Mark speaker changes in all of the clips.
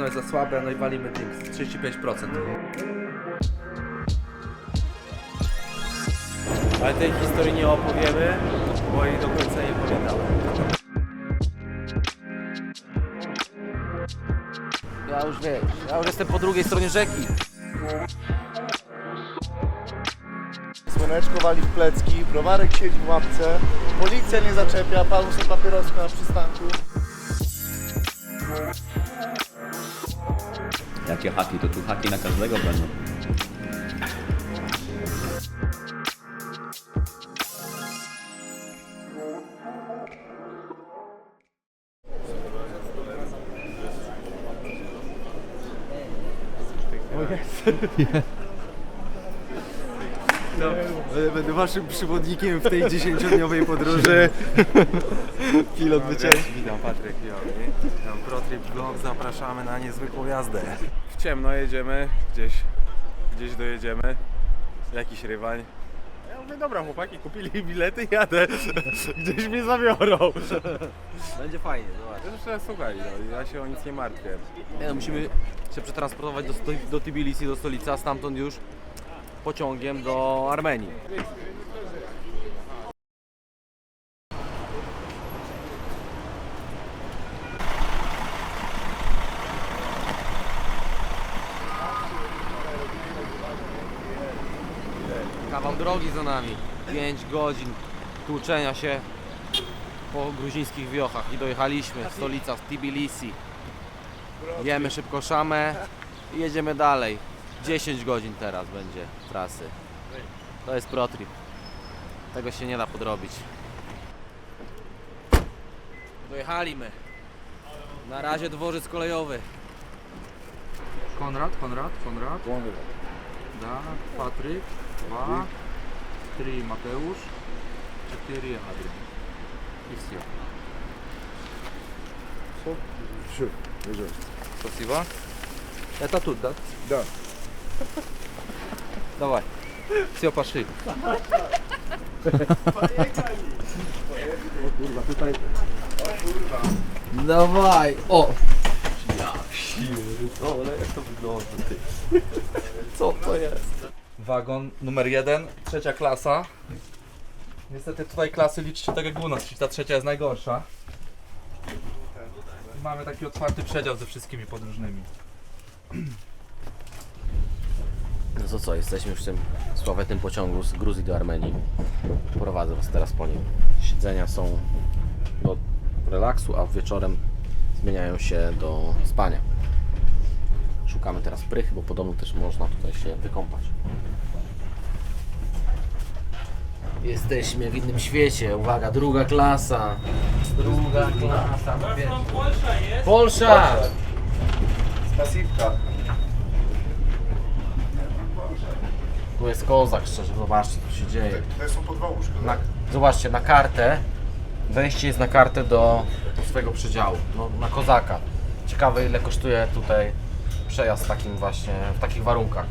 Speaker 1: wino jest za słabe, no i walimy drinks 35%.
Speaker 2: Ale tej historii nie opowiemy, bo jej do końca nie pamiętałem.
Speaker 3: Ja już wiesz, ja już jestem po drugiej stronie rzeki.
Speaker 4: Słoneczko wali w plecki, browarek siedzi w łapce, policja nie zaczepia, palą sobie papieroska na przystanku.
Speaker 5: Jakie haki, to tu haki na każdego będą.
Speaker 2: Będę waszym przewodnikiem w tej dziesięciodniowej podróży. Pilot wycieczki. Witam Patryk Jogi. Witam ProTrip Vlog. Zapraszamy na niezwykłą jazdę. Ciemno jedziemy, gdzieś, gdzieś dojedziemy. Jakiś rywań. Ja mówię, dobra chłopaki, kupili bilety, jadę. Gdzieś mnie zabiorą.
Speaker 3: Będzie fajnie, zobacz.
Speaker 2: Zresztą słuchaj, no, ja się o nic nie martwię.
Speaker 3: Nie, no, musimy się przetransportować do, sto- do Tbilisi, do stolicy, a stamtąd już pociągiem do Armenii. Drogi za nami. 5 godzin tłuczenia się po gruzińskich wiochach i dojechaliśmy. Stolica Tbilisi. Jemy szybko szamę i jedziemy dalej. 10 godzin teraz będzie trasy. To jest protrip. Tego się nie da podrobić. Dojechaliśmy. Na razie dworzec kolejowy.
Speaker 1: Konrad, Konrad, Konrad. Da, Patryk, dwa, 3 Матеуш, 4 Адриан. И все.
Speaker 4: Все? Все, лежать.
Speaker 1: Спасибо. Это тут, да?
Speaker 4: Да.
Speaker 1: Давай. Все, пошли.
Speaker 3: Давай. О.
Speaker 1: Ja, shit. Oh, det är så blåsigt. Sånt har jag. Wagon numer jeden, trzecia klasa. Niestety tutaj klasy liczycie tak jak u nas, czyli ta trzecia jest najgorsza. Mamy taki otwarty przedział ze wszystkimi podróżnymi.
Speaker 3: No to co, jesteśmy już w tym sławetnym pociągu z Gruzji do Armenii. Prowadzę Was teraz po nim. Siedzenia są do relaksu, a wieczorem zmieniają się do spania. Szukamy teraz prych, bo podobno też można tutaj się wykąpać. Jesteśmy w innym świecie. Uwaga, druga klasa. Druga klasa. Polsza!
Speaker 4: Spasivka.
Speaker 3: Tu jest kozak, szczerze, zobaczcie co się dzieje.
Speaker 4: Tutaj są po dwa łóżka.
Speaker 3: Na, zobaczcie, na kartę, wejście jest na kartę do, do swojego przedziału, no, na kozaka. Ciekawe ile kosztuje tutaj przejazd w takim właśnie, w takich warunkach.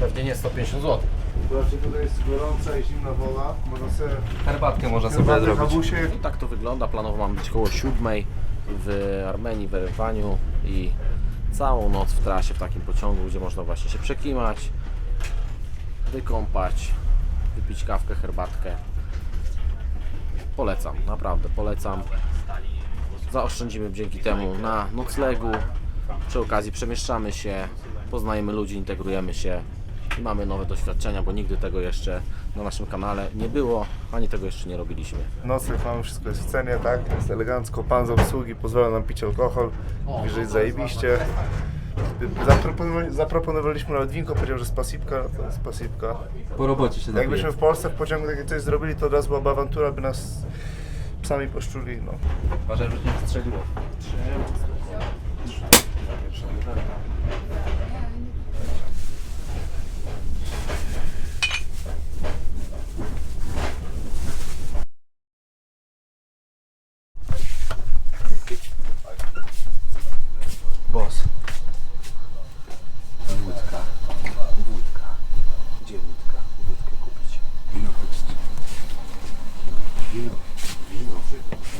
Speaker 3: Pewnie nie 150 zł.
Speaker 4: Zobaczcie, tutaj jest gorąca i zimna woda. Można sobie
Speaker 1: Herbatkę można sobie
Speaker 4: herbatę,
Speaker 1: zrobić.
Speaker 3: I tak to wygląda, planowo mam być koło 7 w Armenii, w Erywaniu i całą noc w trasie w takim pociągu, gdzie można właśnie się przekimać, wykąpać, wypić kawkę, herbatkę. Polecam, naprawdę polecam. Zaoszczędzimy dzięki temu na noclegu. Przy okazji przemieszczamy się, poznajemy ludzi, integrujemy się i mamy nowe doświadczenia, bo nigdy tego jeszcze na naszym kanale nie było, ani tego jeszcze nie robiliśmy.
Speaker 4: Nocleg mamy, wszystko jest w cenie, tak? Jest elegancko, pan z obsługi pozwala nam pić alkohol. Jest zajebiście. Zaproponowali, zaproponowaliśmy nawet winko, powiedział, że spasipka, to jest spasipka.
Speaker 1: Po robocie się
Speaker 4: Jakbyśmy w Polsce w pociągu takie coś zrobili, to od razu byłaby awantura, by nas psami poszczuli, no.
Speaker 1: Uważaj, że cię nie strzeliło.
Speaker 2: Boss. Wódka. Wódka. Gdzie wódka? Wódkę kupić. Wino chodźcie. Wino. Wino.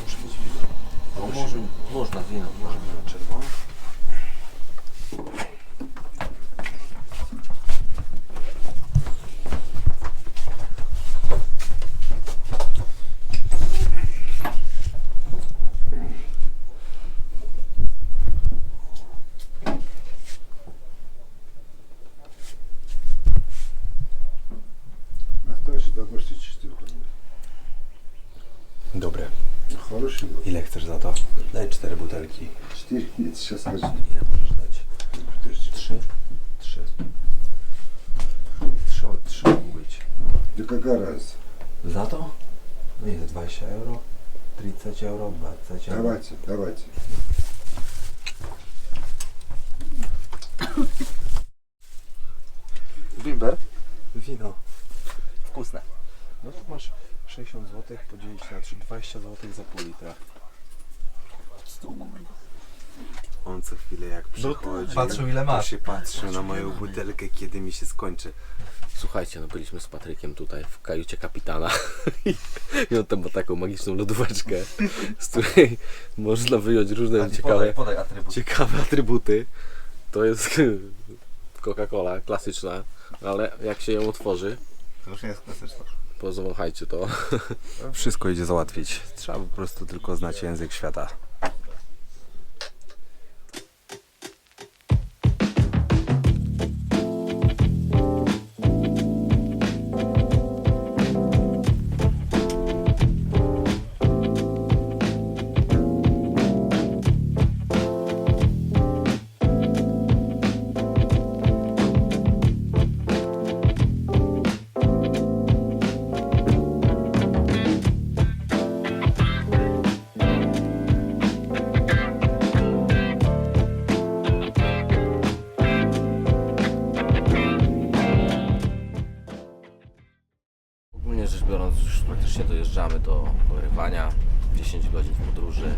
Speaker 2: Muszę mieć wino.
Speaker 3: Może, można wino, może
Speaker 2: Daj cztery butelki.
Speaker 6: Cztery, nie, trzy skończy.
Speaker 2: Ile możesz dać? 43? Trzy. Trzy, trzy mogą być.
Speaker 6: Tylko teraz.
Speaker 2: Za to? No ile? 20 euro? 30 euro? 20 euro?
Speaker 6: Dawajcie, dawajcie.
Speaker 1: Bimber?
Speaker 2: Wino.
Speaker 1: Wkusne.
Speaker 2: No to masz 60 zł podzielić na 3, 20 zł za pół litra. On co chwilę jak przychodzi,
Speaker 1: patrzył, ile
Speaker 2: to
Speaker 1: masz.
Speaker 2: się patrzy na moją butelkę, kiedy mi się skończy.
Speaker 3: Słuchajcie, no byliśmy z Patrykiem tutaj w kajucie kapitana i on tam ma taką magiczną lodóweczkę, z której można wyjąć różne ciekawe,
Speaker 1: Podaj, podaj atrybut.
Speaker 3: ciekawe atrybuty. To jest Coca-Cola klasyczna, ale jak się ją otworzy,
Speaker 4: To już nie jest klasyczne.
Speaker 3: pozwąchajcie to.
Speaker 2: Wszystko idzie załatwić. Trzeba po prostu tylko znać język świata.
Speaker 3: 10 godzin w podróży.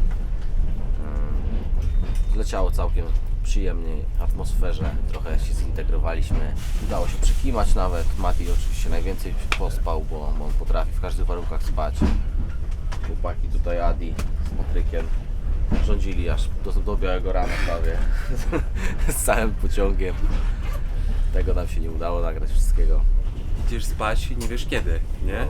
Speaker 3: Zleciało całkiem przyjemnej atmosferze. Trochę się zintegrowaliśmy. Udało się przykimać nawet. Mati oczywiście najwięcej pospał, bo, bo on potrafi w każdych warunkach spać. Chłopaki tutaj Adi z Patrykiem rządzili aż do, do białego rana prawie. z całym pociągiem. Tego nam się nie udało nagrać wszystkiego.
Speaker 2: Idziesz spać i nie wiesz kiedy, nie?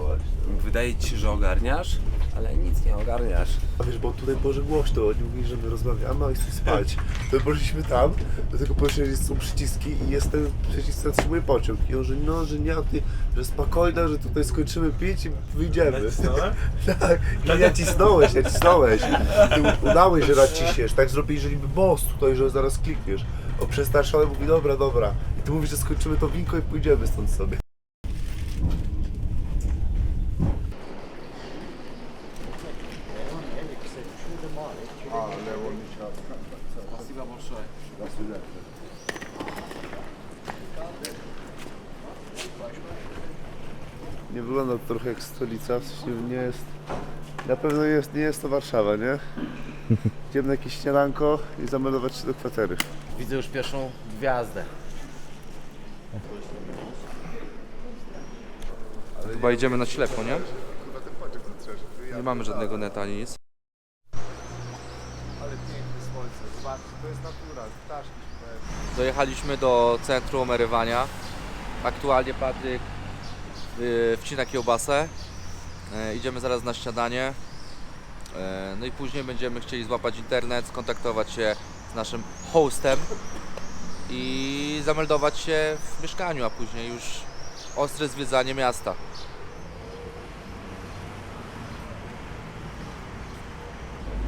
Speaker 2: Wydaje ci się, że ogarniasz, ale nic nie ogarniasz.
Speaker 4: A wiesz, bo tutaj Boże głośno, oni mówili, że my rozmawiamy, a chcą spać. To my poszliśmy tam, do tego powiedzieli, że są przyciski i jest ten przycisk zatrzymuje pociąg. I on, że no, że nie, ty, że spokojna, że tutaj skończymy pić i wyjdziemy. tak, no ja cisnąłeś, ja cisnąłeś. Ty udałeś, że naciśniesz. Tak zrobili, że niby boss tutaj, że zaraz klikniesz. O przestraszony mówi, dobra, dobra. I ty mówisz, że skończymy to winko i pójdziemy stąd sobie. Nie wygląda to trochę jak stolica, w sensie nie jest... Na pewno jest, nie jest to Warszawa, nie? Idziemy na jakieś śniadanko i zameldować się do kwatery.
Speaker 3: Widzę już pierwszą gwiazdę.
Speaker 1: Chyba idziemy na ślepo, nie? Nie mamy żadnego neta ani nic.
Speaker 4: Ale piękne słońce, zobaczcie, to jest natura, ptaszki.
Speaker 1: Dojechaliśmy do centrum erywania. Aktualnie Patryk wcina kiełbasę. Yy, idziemy zaraz na śniadanie. Yy, no i później będziemy chcieli złapać internet, skontaktować się z naszym hostem i zameldować się w mieszkaniu, a później już ostre zwiedzanie miasta.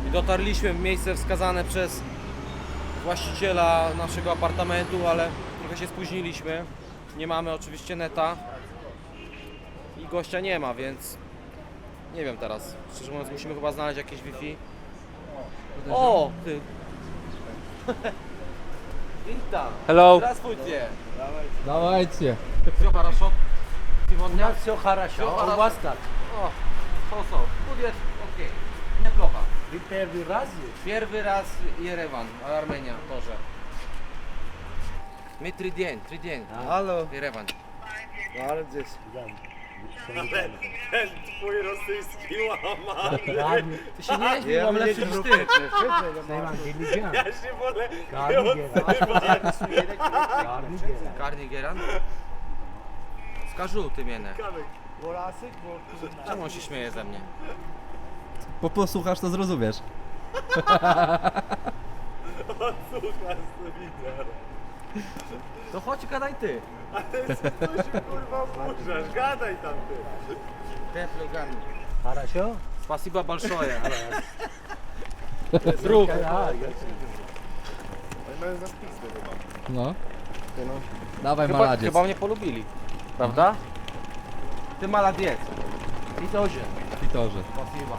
Speaker 3: I dotarliśmy w miejsce wskazane przez właściciela naszego apartamentu, ale trochę się spóźniliśmy. Nie mamy oczywiście neta i gościa nie ma, więc nie wiem teraz. Szczerze mówiąc, musimy chyba znaleźć jakieś Wi-Fi. O, ty. Witam.
Speaker 1: Hello!
Speaker 3: Здравствуйте.
Speaker 7: Давайте.
Speaker 3: Все хорошо? Сегодня
Speaker 7: Все хорошо.
Speaker 3: Всё
Speaker 7: А
Speaker 3: хорошо.
Speaker 7: у вас как?
Speaker 3: О, so-so. Будет окей. Неплохо.
Speaker 7: Вы первый раз здесь?
Speaker 3: Первый раз Ереван, Армения тоже. Мы три день, три день.
Speaker 7: Алло.
Speaker 3: Ереван.
Speaker 7: Ale ten twój rosyjski łamany.
Speaker 3: Ty się nie jeździ, mam lepszy niż ty.
Speaker 7: Ja się wolę nie
Speaker 3: odzywać. Karnigieran? Skarżu ty mienę. Czemu on się śmieje ze mnie?
Speaker 1: Po posłuchasz to zrozumiesz.
Speaker 3: Odsłuchasz to widzę. chodź gadaj ty.
Speaker 4: Kurwa, burzasz, gadaj tam ty.
Speaker 3: Teple garni.
Speaker 7: Хорошо?
Speaker 3: Spasiba большое. Друг.
Speaker 4: Oni mają zapisy chyba.
Speaker 1: No. Dawaj
Speaker 3: Chyba,
Speaker 1: maladziec.
Speaker 3: chyba mnie polubili. Prawda? Ty maladiec.
Speaker 7: I тоже.
Speaker 1: Pitorze.
Speaker 3: Spasiba.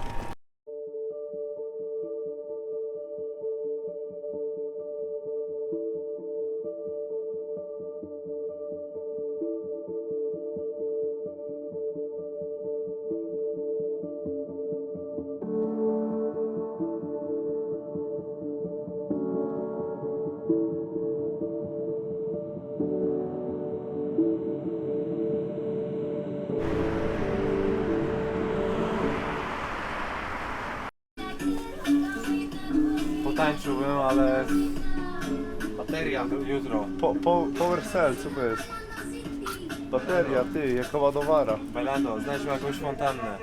Speaker 2: Potańczyłbym, ale bateria jutro.
Speaker 4: Po, po, power cell, co to jest? Bateria, ty, jako ładowara.
Speaker 2: Belando, znajdźmy jakąś fontannę.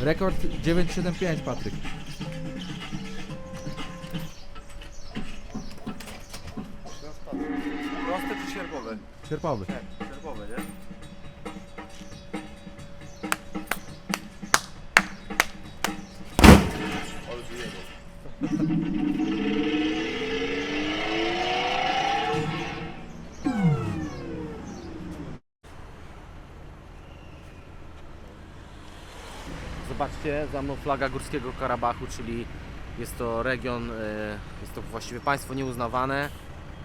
Speaker 1: Rekord 975 Patryk.
Speaker 2: Proste czy sierpowe?
Speaker 1: Sierpowy.
Speaker 2: Sierpowe,
Speaker 3: Zobaczcie, za mną flaga Górskiego Karabachu, czyli jest to region, e, jest to właściwie państwo nieuznawane,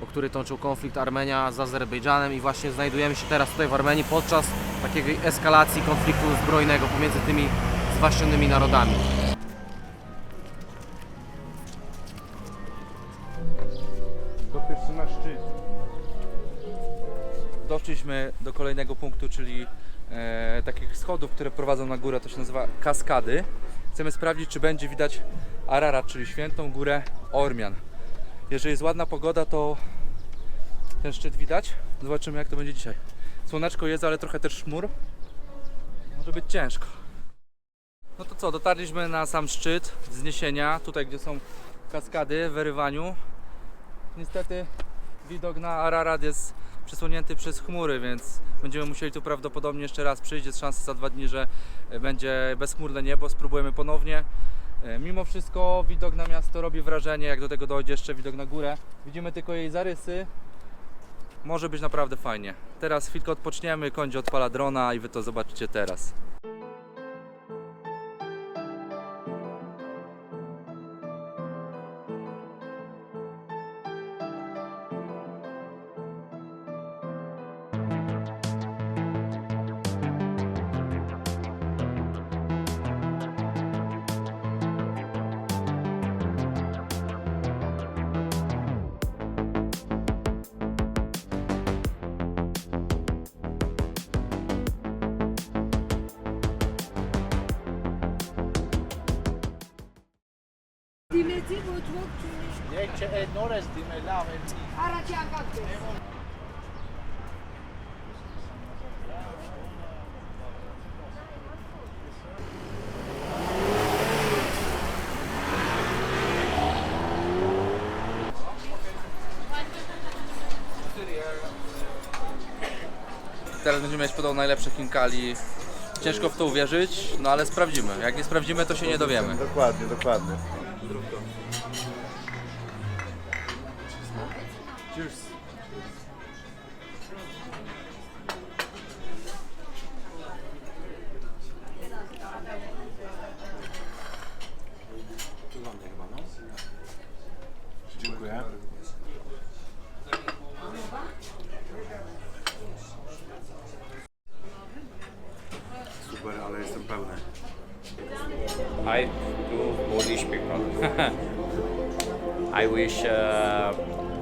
Speaker 3: o który toczył konflikt Armenia z Azerbejdżanem i właśnie znajdujemy się teraz tutaj w Armenii podczas takiej eskalacji konfliktu zbrojnego pomiędzy tymi zwaśnionymi narodami.
Speaker 1: Do kolejnego punktu, czyli e, takich schodów, które prowadzą na górę, to się nazywa kaskady. Chcemy sprawdzić, czy będzie widać Ararat, czyli świętą górę Ormian. Jeżeli jest ładna pogoda, to ten szczyt widać. Zobaczymy, jak to będzie dzisiaj. Słoneczko jest, ale trochę też chmur. Może być ciężko. No to co, dotarliśmy na sam szczyt wzniesienia, tutaj gdzie są kaskady w wyrywaniu. Niestety widok na Ararat jest przesłonięty przez chmury, więc będziemy musieli tu prawdopodobnie jeszcze raz przyjść. Jest szansa za dwa dni, że będzie bezchmurne niebo. Spróbujemy ponownie. E, Mimo wszystko widok na miasto robi wrażenie, jak do tego dojdzie jeszcze widok na górę. Widzimy tylko jej zarysy. Może być naprawdę fajnie. Teraz chwilkę odpoczniemy, kończy odpala drona i wy to zobaczycie teraz. Teraz będziemy mieć podał najlepsze Hinkali. Ciężko w to uwierzyć, no ale sprawdzimy. Jak nie sprawdzimy, to się nie dowiemy.
Speaker 4: Dokładnie, dokładnie.
Speaker 2: Dziękuję. Super, ale jestem pełny.
Speaker 5: Hi to people. I wish uh,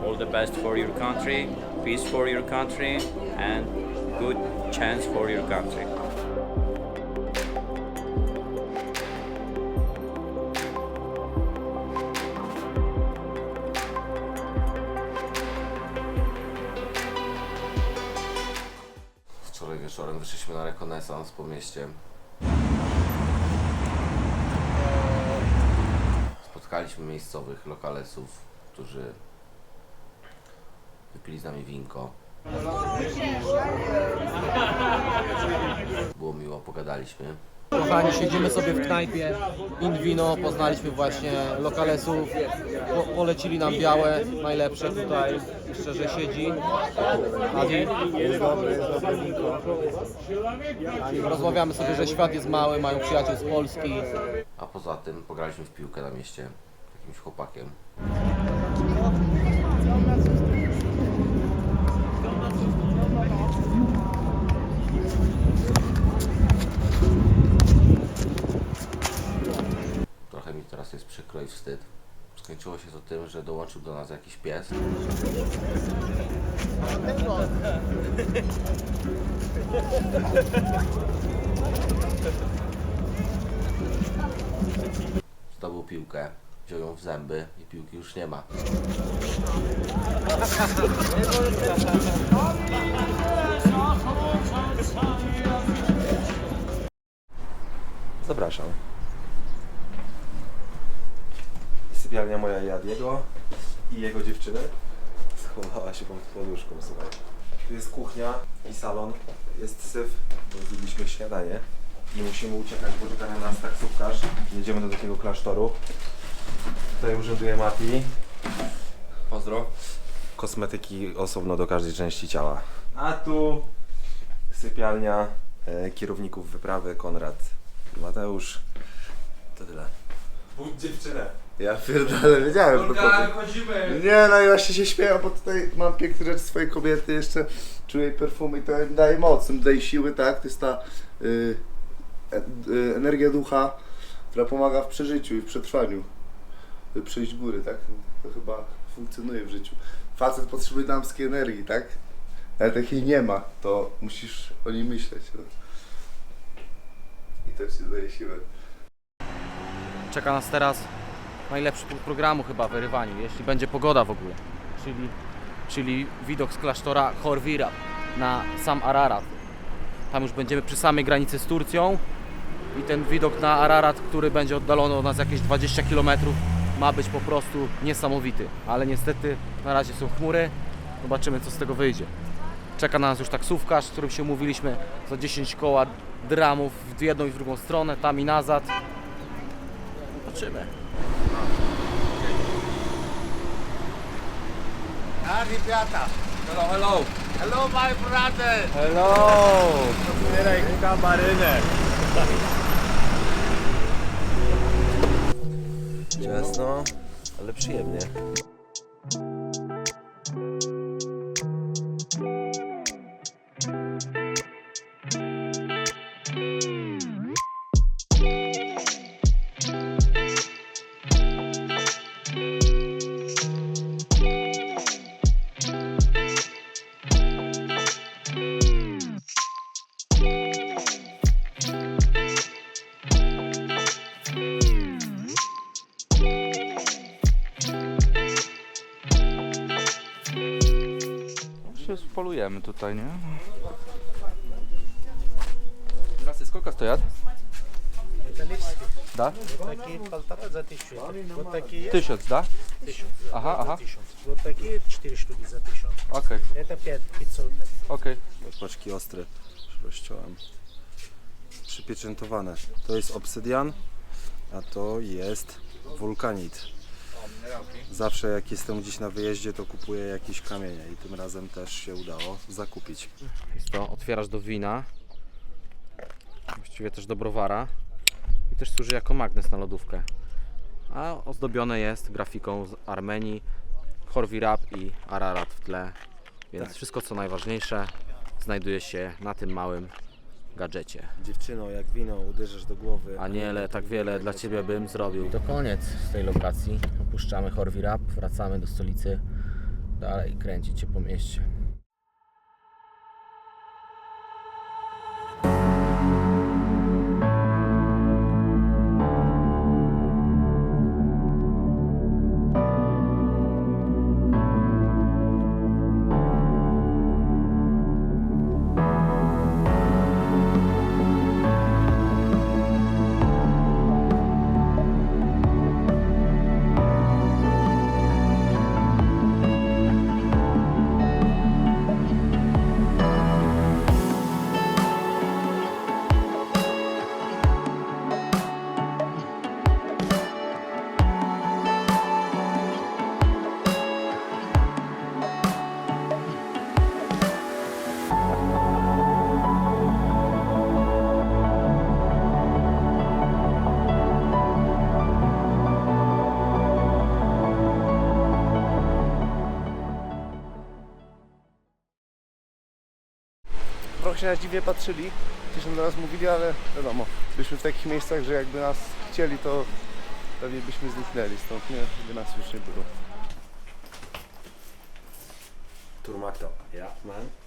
Speaker 5: all the best for your country, peace for your country, and good chance for your country.
Speaker 8: Wczoraj wieczorem wyszliśmy na rekonesans po mieście. Spotkaliśmy miejscowych lokalesów, którzy wypili z nami winko. Było miło, pogadaliśmy.
Speaker 3: Kochani, siedzimy sobie w knajpie Invino, poznaliśmy właśnie lokalesów, po, polecili nam białe, najlepsze tutaj, szczerze siedzi. Adi, rozmawiamy sobie, że świat jest mały, mają przyjaciół z Polski.
Speaker 8: A poza tym pograliśmy w piłkę na mieście z jakimś chłopakiem. Teraz jest przykro i wstyd. Skończyło się to tym, że dołączył do nas jakiś pies. Zdobył piłkę, wziął ją w zęby i piłki już nie ma.
Speaker 2: Zapraszam. Sypialnia moja i Adiego i jego dziewczyny. Schowała się pod poduszką, słuchaj. Tu jest kuchnia i salon. Jest syf, bo zjedliśmy śniadanie. I musimy uciekać, bo czeka na nas taksówkarz. Jedziemy do takiego klasztoru. Tutaj urzęduje Mati.
Speaker 1: Pozdro.
Speaker 2: Kosmetyki osobno do każdej części ciała. A tu sypialnia e, kierowników wyprawy Konrad Mateusz. To tyle. Budź dziewczynę.
Speaker 4: Ja pierdolę, wiedziałem, że
Speaker 1: wychodzimy!
Speaker 4: Nie, no i właśnie się śmieję, bo tutaj mam piękne rzeczy swojej kobiety, jeszcze czuję jej perfumy i to mi daje moc, mi daje siły, tak? To jest ta y, e, y, energia ducha, która pomaga w przeżyciu i w przetrwaniu. Y, Przejść góry, tak? To chyba funkcjonuje w życiu. Facet potrzebuje damskiej energii, tak? Ale takiej nie ma, to musisz o niej myśleć. No. I to ci daje siłę.
Speaker 3: Czeka nas teraz najlepszy punkt programu chyba w jeśli będzie pogoda w ogóle. Czyli, czyli widok z klasztora Horvira na sam Ararat. Tam już będziemy przy samej granicy z Turcją i ten widok na Ararat, który będzie oddalony od nas jakieś 20 km ma być po prostu niesamowity. Ale niestety na razie są chmury, zobaczymy co z tego wyjdzie. Czeka na nas już taksówkarz, z którym się umówiliśmy za 10 koła dramów w jedną i w drugą stronę, tam i nazad. Zobaczymy.
Speaker 7: A, Ripiata.
Speaker 1: Hello, hello.
Speaker 7: Hello, my brother.
Speaker 3: Hello.
Speaker 7: Otwieraj kamarynę.
Speaker 2: Ciasno, ale przyjemnie.
Speaker 1: Się spolujemy tutaj, nie? Здравствуйте, сколько стоят?
Speaker 7: Металлический.
Speaker 1: Да?
Speaker 7: Вот такие полтора за тысячу. Вот такие
Speaker 1: Tysiąc, да?
Speaker 7: тысячу.
Speaker 1: Aha, aha.
Speaker 7: Тысячу. Вот такие четыре штуки за тысячу.
Speaker 1: Okej,
Speaker 7: Это пять пятьсот.
Speaker 1: okej.
Speaker 2: Paczki ostre rozciąłem. Przypieczętowane. To jest obsydian, a to jest wulkanit. Zawsze jak jestem gdzieś na wyjeździe, to kupuję jakieś kamienie i tym razem też się udało zakupić.
Speaker 3: Jest to otwierasz do wina, właściwie też do browara i też służy jako magnes na lodówkę. A ozdobione jest grafiką z Armenii, Horvirab i Ararat w tle. Więc wszystko co najważniejsze znajduje się na tym małym gadżecie.
Speaker 2: Dziewczyno, jak wino uderzysz do głowy.
Speaker 3: Aniele, tak wiele dla Ciebie bym zrobił. To koniec z tej lokacji. Opuszczamy Horvirab, wracamy do stolicy. Dalej kręcić się po mieście.
Speaker 4: Trochę się na dziwnie patrzyli, coś tam do nas mówili, ale wiadomo, byliśmy w takich miejscach, że jakby nas chcieli, to pewnie byśmy zniknęli stąd, nie? By nas już nie było.
Speaker 2: Turmakto. Ja, man.